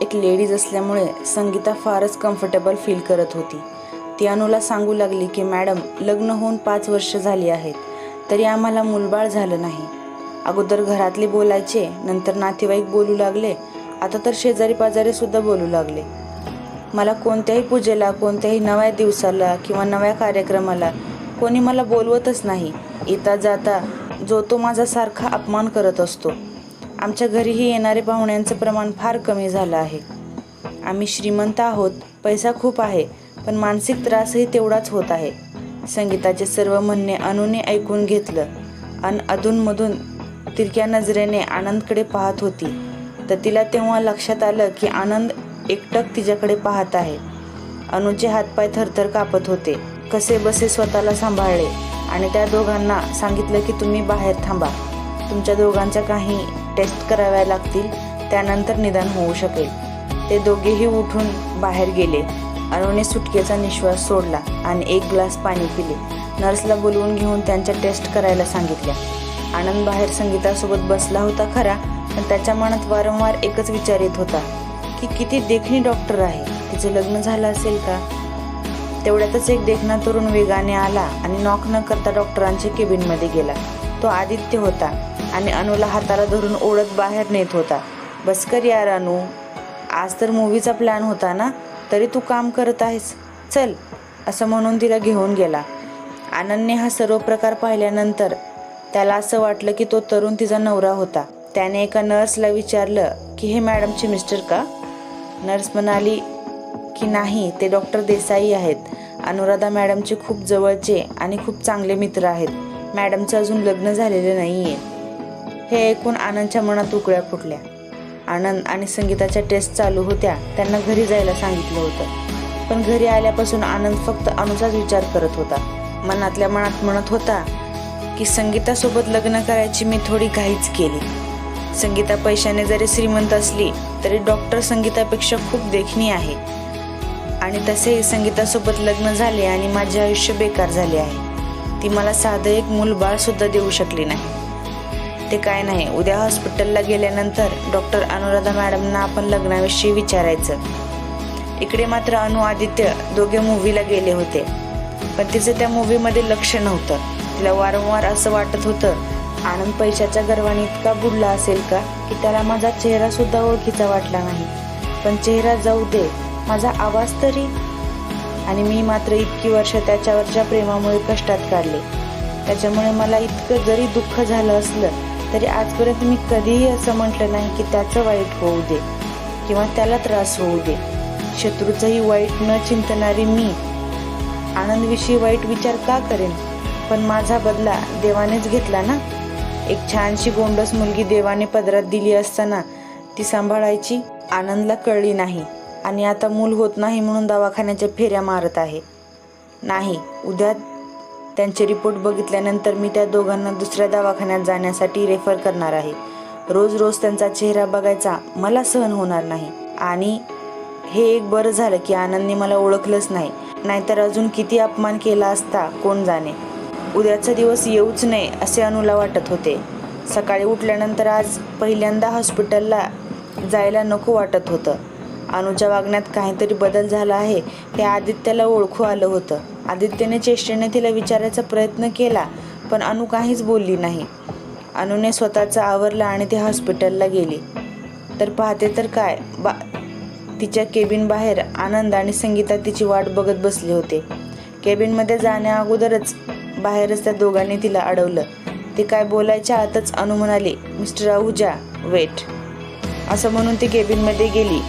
एक लेडीज असल्यामुळे संगीता फारच कम्फर्टेबल फील करत होती. ती अनुला सांगू लागली की मॅडम लग्न होऊन पाच वर्ष झाली आहेत तरी आम्हाला मुलबाळ झालं नाही. अगोदर घरातले बोलायचे नंतर नातेवाईक बोलू लागले आता तर शेजारी पाजारी सुद्धा बोलू लागले. मला कोणत्याही पूजेला कोणत्याही नव्या दिवसाला किंवा नव्या कार्यक्रमाला कोणी मला बोलवतच नाही. येता जाता जो तो माझा सारखा अपमान करत असतो. आमच्या घरीही येणारे पाहुण्यांचं प्रमाण फार कमी झालं आहे. आम्ही श्रीमंत आहोत पैसा खूप आहे पण मानसिक त्रासही तेवढाच होत आहे. संगीताचे सर्व म्हणणे अनुने ऐकून घेतलं. अन अधूनमधून तिरक्या नजरेने आनंदकडे पाहत होती. तर तिला तेव्हा लक्षात आलं की आनंद एकटक तिच्याकडे पाहत आहे. अनुचे हातपाय थरथर कापत होते. कसे बसे स्वतःला सांभाळले? आणि त्या दोघांना सांगितलं की तुम्ही बाहेर थांबा. तुमच्या दोघांच्या काही टेस्ट कराव्या लागतील त्यानंतर निदान होऊ शकेल. ते दोघेही उठून बाहेर गेले. अनुने सुटकेचा निश्वास सोडला आणि एक ग्लास पाणी पिले. नर्सला बोलवून घेऊन त्यांच्या टेस्ट करायला सांगितल्या. आनंद बाहेर संगीतासोबत बसला होता खरा पण त्याच्या मनात वारंवार एकच विचार येत होता की किती देखणी डॉक्टर आहे? तिचं लग्न झालं असेल का? तेवढ्यातच एक देखणा तरुण वेगाने आला आणि नॉक न करता डॉक्टरांच्या केबिनमध्ये गेला. तो आदित्य होता. आणि अनुला हाताला धरून ओढत बाहेर नेत होता. बस कर यार अनु आज तर मूवीचा प्लॅन होता ना? तरी तू काम करत आहेस. चल असं म्हणून तिला घेऊन गेला. आनंदने हा सर्व प्रकार पाहिल्यानंतर त्याला असं वाटलं की तो तरुण तिचा नवरा होता. त्याने एका नर्सला विचारलं की हे मॅडमचे मिस्टर का? नर्स म्हणाली की नाही ते डॉक्टर देसाई आहेत. अनुराधा मॅडमचे खूप जवळचे आणि खूप चांगले मित्र आहेत. मॅडमचं अजून लग्न झालेलं नाही आहे हे ऐकून आनंदच्या मनात उकळ्या फुटल्या. आनंद आणि संगीताच्या टेस्ट चालू होत्या त्यांना घरी जायला सांगितलं होतं. पण घरी आल्यापासून आनंद फक्त अनुचाच विचार करत होता. मनातल्या मनात म्हणत होता की संगीतासोबत लग्न करायची मी थोडी घाईच केली. संगीता पैशाने जरी श्रीमंत असली तरी डॉक्टर संगीतापेक्षा खूप देखणी आहे. आणि तसेही संगीतासोबत लग्न झाले आणि माझे आयुष्य बेकार झाले आहे. ती मला साधं एक मूलबाळ सुद्धा देऊ शकली नाही. ते काय नाही. उद्या हॉस्पिटलला गेल्यानंतर डॉक्टर अनुराधा मॅडमना आपण लग्नाविषयी विचारायचं. इकडे मात्र अनु आदित्य दोघे मूवीला गेले होते. पण तिचं त्या मूवीमध्ये लक्ष नव्हतं. तिला वारंवार असं वाटत होतं आनंद पैशाच्या गर्वाने इतका बुडला असेल का की त्याला माझा चेहरा सुद्धा ओळखीचा वाटला नाही. पण चेहरा जाऊ दे माझा आवाज तरी. आणि मी मात्र इतकी वर्ष त्याच्यावरच्या प्रेमामुळे कष्टात काढले. त्याच्यामुळे मला इतकं जरी दुःख झालं असलं तरी आजपर्यंत मी कधीही असं म्हटलं नाही की त्याचं वाईट होऊ दे किंवा त्याला त्रास होऊ दे. शत्रूचंही वाईट न चिंतणारी मी आनंदविषयी वाईट विचार का करेन? पण माझा बदला देवानेच घेतला ना? एक छानशी गोंडस मुलगी देवाने पदरात दिली असताना ती सांभाळायची आनंदला कळली नाही आणि आता मूल होत नाही म्हणून दवाखान्याच्या फेऱ्या मारत आहे. नाही उद्या त्यांचे रिपोर्ट बघितल्यानंतर मी त्या दोघांना दुसऱ्या दवाखान्यात जाण्यासाठी रेफर करणार आहे. रोज रोज त्यांचा चेहरा बघायचा मला सहन होणार नाही. आणि हे एक बरं झालं की आनंदने मला ओळखलंच नाही. नाहीतर अजून किती अपमान केला असता कोण जाणे? उद्याचा दिवस येऊच नये असे अनुला वाटत होते. सकाळी उठल्यानंतर आज पहिल्यांदा हॉस्पिटलला जायला नको वाटत होतं. अनुच्या वागण्यात काहीतरी बदल झाला आहे हे आदित्याला ओळखू आलं होतं. आदित्यने चेष्टेने तिला विचारायचा प्रयत्न केला पण अनु काहीच बोलली नाही. अनुने स्वतःचं आवरलं आणि ती हॉस्पिटलला गेली. तर पाहते तर काय बा तिच्या केबिन बाहेर आनंद आणि संगीता तिची वाट बघत बसले होते. केबिनमध्ये जाण्या अगोदरच बाहेरच त्या दोघांनी तिला अडवलं. ते काय बोलायच्या आतच अनु म्हणाली मिस्टर आहुजा वेट. असं म्हणून ती केबिनमध्ये गेली.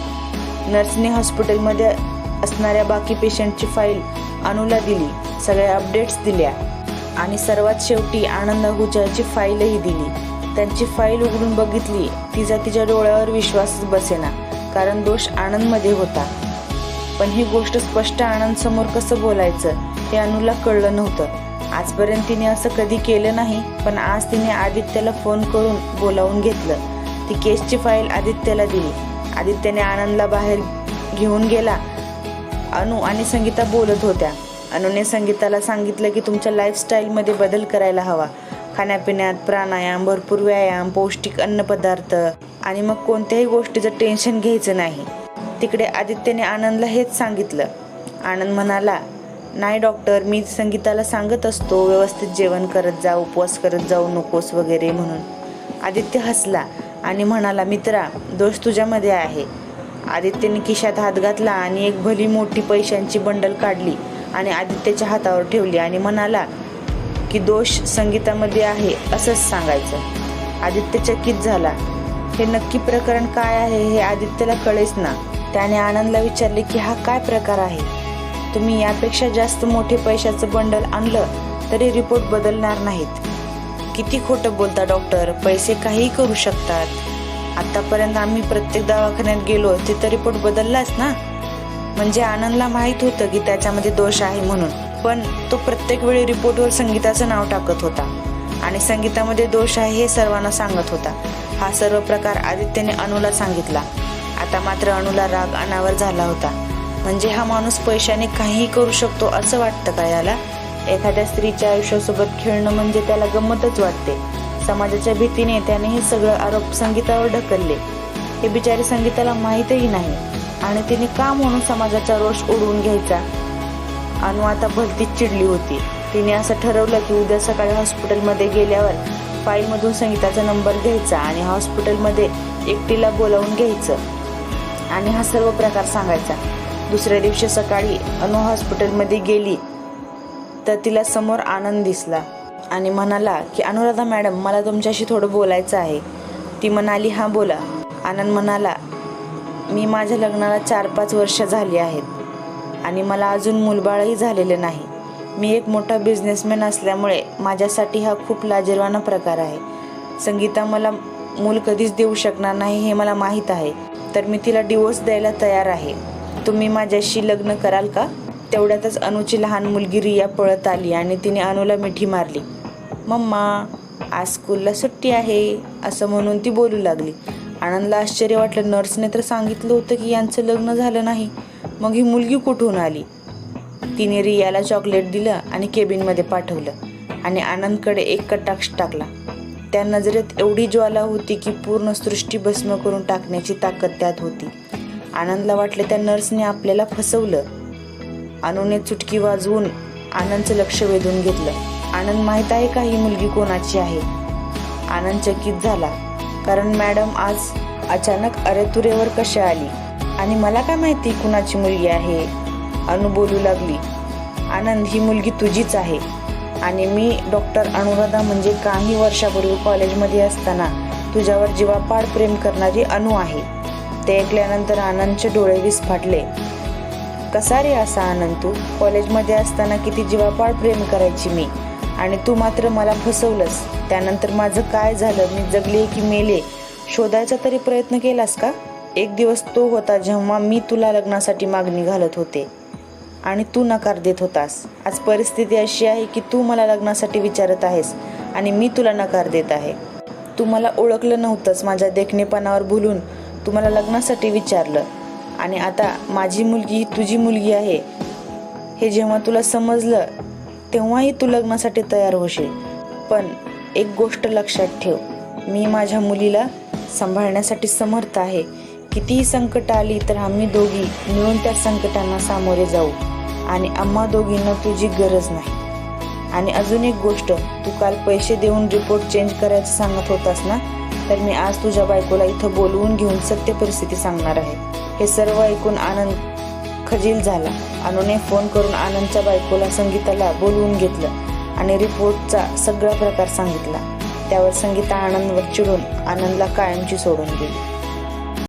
नर्सने हॉस्पिटलमध्ये असणाऱ्या बाकी पेशंटची फाईल अनुला दिली. सगळ्या अपडेट्स दिल्या. आणि सर्वात शेवटी आनंद अहुजाची फाईलही दिली. त्यांची फाईल उघडून बघितली तिचा तिच्या डोळ्यावर विश्वासच बसेना कारण दोष आनंदमध्ये होता. पण ही गोष्ट स्पष्ट आनंद समोर कसं बोलायचं हे अनुला कळलं नव्हतं. आजपर्यंत तिने असं कधी केलं नाही पण आज तिने आदित्यला फोन करून बोलावून घेतलं. ती केसची फाईल आदित्यला दिली. आदित्याने आनंदला बाहेर घेऊन गेला अनु आणि संगीता बोलत होत्या. अनुने संगीताला सांगितलं की तुमच्या लाईफस्टाईलमध्ये बदल करायला हवा. खाण्यापिण्यात प्राणायाम भरपूर व्यायाम पौष्टिक अन्नपदार्थ आणि मग कोणत्याही गोष्टीचं टेन्शन घ्यायचं नाही. तिकडे आदित्यने आनंदला हेच सांगितलं. आनंद म्हणाला नाही डॉक्टर मी संगीताला सांगत असतो व्यवस्थित जेवण करत जा उपवास करत जाऊ नकोस वगैरे म्हणून. आदित्य हसला आणि म्हणाला मित्रा दोष तुझ्यामध्ये आहे. आदित्यने खिशात हात घातला आणि एक भली मोठी पैशांची बंडल काढली आणि आदित्यच्या हातावर ठेवली आणि म्हणाला की दोष संगीतामध्ये आहे असंच सांगायचं. आदित्य चकित झाला? हे नक्की प्रकरण काय आहे हे आदित्यला कळेच ना. त्याने आनंदला विचारले की हा काय प्रकार आहे? तुम्ही यापेक्षा जास्त मोठे पैशाचं बंडल आणलं तरी रिपोर्ट बदलणार नाहीत. किती खोटं बोलता डॉक्टर पैसे काहीही करू शकतात. आतापर्यंत आम्ही प्रत्येक दवाखान्यात गेलो तिथं रिपोर्ट बदललाच ना. म्हणजे आनंदला माहीत होतं की त्याच्यामध्ये दोष आहे म्हणून. पण तो प्रत्येक वेळी रिपोर्टवर संगीताचं नाव टाकत होता. आणि संगीतामध्ये दोष आहे हे सर्वांना सांगत होता. हा सर्व प्रकार आदित्यने अनुला सांगितला. आता मात्र अनुला राग अनावर झाला होता. म्हणजे हा माणूस पैशाने काहीही करू शकतो असं वाटतं का याला? एखाद्या स्त्रीच्या आयुष्यासोबत खेळणं म्हणजे त्याला गंमतच वाटते. समाजाच्या भीतीने त्याने हे सगळं आरोप संगीतावर ढकलले. हे बिचारे संगीताला माहीतही नाही आणि तिने का म्हणून समाजाचा रोष उडवून घ्यायचा? अनु आता भलतीच चिडली होती. तिने असं ठरवलं की उद्या सकाळी हॉस्पिटलमध्ये गेल्यावर फाईलमधून संगीताचा नंबर घ्यायचा आणि हॉस्पिटलमध्ये एकटीला बोलावून घ्यायचं आणि हा सर्व प्रकार सांगायचा. दुसऱ्या दिवशी सकाळी अनु हॉस्पिटलमध्ये गेली तर तिला समोर आनंद दिसला. आणि म्हणाला की अनुराधा मॅडम मला तुमच्याशी थोडं बोलायचं आहे. ती म्हणाली हां बोला. आनंद म्हणाला मी माझ्या लग्नाला चार पाच वर्ष झाली आहेत आणि मला अजून मुलबाळही झालेलं नाही. मी एक मोठा बिझनेसमॅन असल्यामुळे माझ्यासाठी हा खूप लाजिरवाणा प्रकार आहे. संगीता मला मूल कधीच देऊ शकणार नाही हे मला माहीत आहे तर मी तिला डिवोर्स द्यायला तयार आहे. तुम्ही माझ्याशी लग्न कराल का? तेवढ्यातच अनुची लहान मुलगी रिया पळत आली आणि तिने अनुला मिठी मारली. मम्मा आज स्कूलला सुट्टी आहे असं म्हणून ती बोलू लागली. आनंदला आश्चर्य वाटलं नर्सने तर सांगितलं होतं की यांचं लग्न झालं नाही. मग ही मुलगी कुठून आली? तिने रियाला चॉकलेट दिलं आणि केबिनमध्ये पाठवलं आणि आनंदकडे एक कटाक्ष टाकला. त्या नजरेत एवढी ज्वाला होती की पूर्ण सृष्टी भस्म करून टाकण्याची ताकद त्यात होती. आनंदला वाटले त्या नर्सने आपल्याला फसवलं. अनुने चुटकी वाजवून आनंदचं लक्ष वेधून घेतलं. आनंद माहीत आहे का? ही मुलगी कोणाची आहे? आनंद चकित झाला. कारण मॅडम आज अचानक अरेतुरेवर कशा आली? आणि मला काय माहिती कुणाची मुलगी आहे? अनु बोलू लागली. आनंद ही मुलगी तुझीच आहे. आणि मी डॉक्टर अनुराधा म्हणजे काही वर्षापूर्वी कॉलेजमध्ये असताना तुझ्यावर जीवापाड प्रेम करणारी अनु आहे. ते ऐकल्यानंतर आनंदचे डोळे विस्फाटले. कसा रे असा आनंद तू? कॉलेजमध्ये असताना किती जीवापाड प्रेम करायची मी. आणि तू मात्र मला फसवलंस. त्यानंतर माझं काय झालं? मी जगले की मेले शोधायचा तरी प्रयत्न केलास का? एक दिवस तो होता जेव्हा मी तुला लग्नासाठी मागणी घालत होते. आणि तू नकार देत होतास. आज परिस्थिती अशी आहे की तू मला लग्नासाठी विचारत आहेस आणि मी तुला नकार देत आहे. तू मला ओळखलं नव्हतंस माझ्या देखणेपणावर भुलून तू मला लग्नासाठी विचारलं. आणि आता माझी मुलगी ही तुझी मुलगी आहे. हे जेव्हा तुला समजलं तेव्हाही तू लग्नासाठी तयार होशील. पण एक गोष्ट लक्षात ठेव. मी माझ्या मुलीला सांभाळण्यासाठी समर्थ आहे. कितीही संकट आली तर आम्ही दोघी मिळून त्या संकटांना सामोरे जाऊ. आणि आम्हा दोघींना तुझी गरज नाही. आणि अजून एक गोष्ट तू काल पैसे देऊन रिपोर्ट चेंज करायचं सांगत होतास ना? तर मी आज तुझ्या बायकोला इथं बोलवून घेऊन सत्य परिस्थिती सांगणार आहे. हे सर्व ऐकून आनंद खजील झाला. अनुने फोन करून आनंदच्या बायकोला संगीताला बोलवून घेतलं आणि रिपोर्टचा सगळा प्रकार सांगितला. त्यावर संगीता आनंदवर चिडून आनंदला कायमची सोडून गेली.